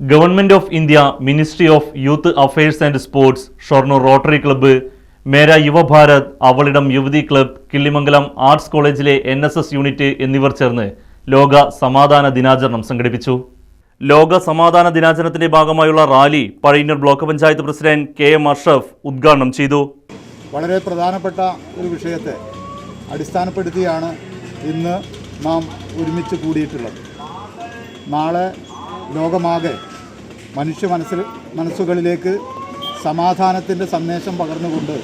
Government of India ministry of youth affairs and sports Shoranur rotary club Mera Yuvabharat Avalidam Yuvathi club Killimangalam arts കോളേജിലെ N S S unit എന്നിവർ ചേർന്ന് ലോക സമാധാന ദിനാചരണം സംഘടിപ്പിച്ചു. ലോക സമാധാന ദിനാചരണത്തിന്റെ ഭാഗമായുള്ള rally Pazhayannur block panchayat president K M Ashraf ഉദ്ഘാടനം ചെയ്തു. വളരെ പ്രധാനപ്പെട്ട ഒരു വിഷയത്തെ അടിസ്ഥാനപ്പെടുത്തിയാണ് ഇന്ന് നാം ഒരുമിച്ച് കൂടിയിട്ടുള്ളത്. നാളെ ലോകമാകെ മനുഷ്യ മനസ്സിൽ മനസ്സുകളിലേക്ക് സമാധാനത്തിന്റെ സന്ദേശം പകർന്നുകൊണ്ട്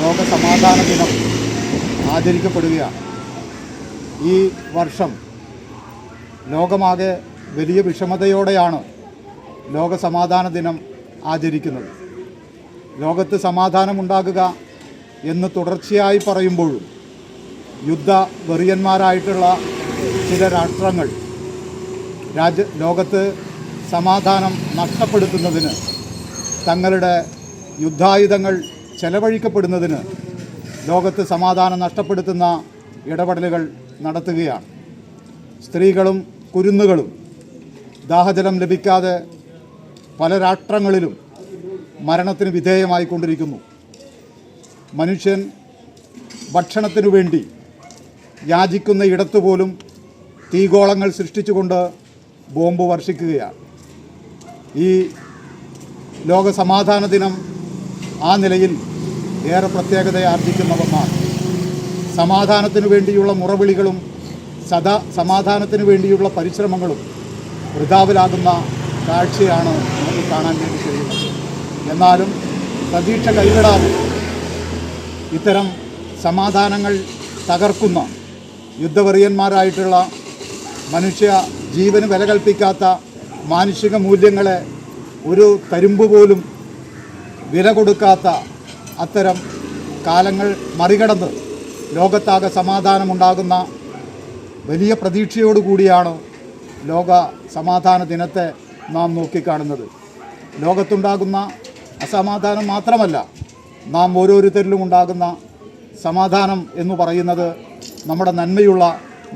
ലോക സമാധാന ദിനം ആചരിക്കപ്പെടുകയാണ്. ഈ വർഷം ലോകമാകെ വലിയ വിഷമതയോടെയാണ് ലോക സമാധാന ദിനം ആചരിക്കുന്നത്. ലോകത്ത് സമാധാനമുണ്ടാകുക എന്ന് തുടർച്ചയായി പറയുമ്പോഴും യുദ്ധ വെറിയന്മാരായിട്ടുള്ള ചില രാഷ്ട്രങ്ങൾ രാജ്യ ലോകത്ത് സമാധാനം നഷ്ടപ്പെടുത്തുന്നതിന് തങ്ങളുടെ യുദ്ധായുധങ്ങൾ ചെലവഴിക്കപ്പെടുന്നതിന് ലോകത്ത് സമാധാനം നഷ്ടപ്പെടുത്തുന്ന ഇടപെടലുകൾ നടത്തുകയാണ്. സ്ത്രീകളും കുരുന്നുകളും ദാഹജലം ലഭിക്കാതെ പല രാഷ്ട്രങ്ങളിലും മരണത്തിന് വിധേയമായിക്കൊണ്ടിരിക്കുന്നു. മനുഷ്യൻ ഭക്ഷണത്തിനു വേണ്ടി യാചിക്കുന്ന ഇടത്തുപോലും തീഗോളങ്ങൾ സൃഷ്ടിച്ചുകൊണ്ട് ബോംബ് വർഷിക്കുകയാണ്. ഈ ലോക സമാധാന ദിനം ആ നിലയിൽ ഏറെ പ്രത്യേകത ആർജിക്കുന്ന ഒന്നാണ് സമാധാനത്തിനു വേണ്ടിയുള്ള മുറവിളികളും സദാ സമാധാനത്തിനു വേണ്ടിയുള്ള പരിശ്രമങ്ങളും വൃതാവിലാകുന്ന കാഴ്ചയാണ് നമുക്ക് കാണാൻ വേണ്ടി കഴിയുന്നത്. എന്നാലും പ്രതീക്ഷ കൈവിടാതെ ഇത്തരം സമാധാനങ്ങൾ തകർക്കുന്ന യുദ്ധവെറിയന്മാരായിട്ടുള്ള മനുഷ്യ ജീവന് വില കൽപ്പിക്കാത്ത മാനുഷിക മൂല്യങ്ങളെ ഒരു തരുമ്പ് പോലും വില കൊടുക്കാത്ത അത്തരം കാലങ്ങൾ മറികടന്ന് ലോകത്താകെ സമാധാനമുണ്ടാകുന്ന വലിയ പ്രതീക്ഷയോടുകൂടിയാണ് ലോക സമാധാന ദിനത്തെ നാം നോക്കിക്കാണുന്നത്. ലോകത്തുണ്ടാകുന്ന അസമാധാനം മാത്രമല്ല നാം ഓരോരുത്തരിലും ഉണ്ടാകുന്ന സമാധാനം എന്ന് പറയുന്നത് നമ്മുടെ നന്മയുള്ള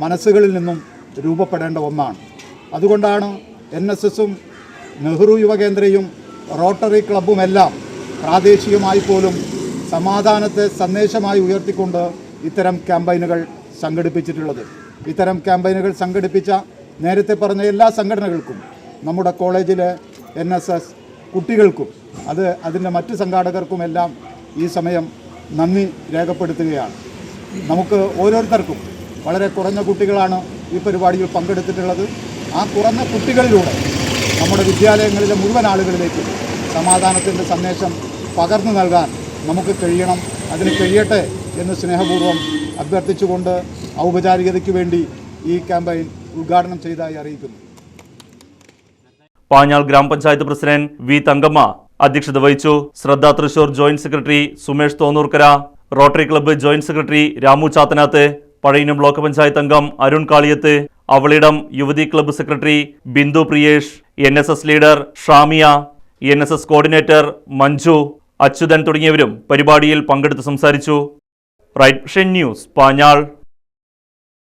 മനസ്സുകളിൽ നിന്നും രൂപപ്പെടേണ്ട ഒന്നാണ്. അതുകൊണ്ടാണ് എൻ എസ് എസും നെഹ്റു യുവകേന്ദ്രയും റോട്ടറി ക്ലബ്ബുമെല്ലാം പ്രാദേശികമായി പോലും സമാധാനത്തെ സന്ദേശമായി ഉയർത്തിക്കൊണ്ട് ഇത്തരം ക്യാമ്പയിനുകൾ സംഘടിപ്പിച്ചിട്ടുള്ളത്. ഇത്തരം ക്യാമ്പയിനുകൾ സംഘടിപ്പിച്ച നേരത്തെ പറഞ്ഞ എല്ലാ സംഘടനകൾക്കും നമ്മുടെ കോളേജിലെ എൻ എസ് എസ് കുട്ടികൾക്കും അത് അതിന്റെ മറ്റ് സംഘാടകർക്കുമെല്ലാം ഈ സമയം നന്ദി രേഖപ്പെടുത്തുകയാണ്. നമുക്ക് ഓരോരുത്തർക്കും വളരെ കുറഞ്ഞ കുട്ടികളാണ് ഈ പരിപാടിയിൽ പങ്കെടുത്തിട്ടുള്ളത്. ആ തുറന്ന കുട്ടികളിലൂടെ നമ്മുടെ വിദ്യാലയങ്ങളിലെ മുഴുവൻ ആളുകളിലേക്ക് സമാധാനത്തിന്റെ സന്ദേശം പകർന്നു നൽകാൻ നമുക്ക് കഴിയണം. അതിന് കഴിയട്ടെ എന്ന് സ്നേഹപൂർവം അഭ്യർത്ഥിച്ചുകൊണ്ട് ഔപചാരികതയ്ക്ക് വേണ്ടി ഈ ക്യാമ്പയിൻ ഉദ്ഘാടനം ചെയ്തതായി അറിയിക്കുന്നു. പാഞ്ഞാൾ ഗ്രാമപഞ്ചായത്ത് പ്രസിഡന്റ് വി തങ്കമ്മ അധ്യക്ഷത വഹിച്ചു. Shraddha Thrissur joint secretary Sumesh Thonnurkara rotary club joint secretary Ramu Chathanath പഴയനും block panchayat അംഗം Arun Kaliyath Avalidam Yuvathi club secretary Bindu Priyesh N S S leader Shamiya N S S coordinator Manju Achuthan തുടങ്ങിയവരും പരിപാടിയിൽ പങ്കെടുത്ത് സംസാരിച്ചു. Right ഷെൻ news Panjal.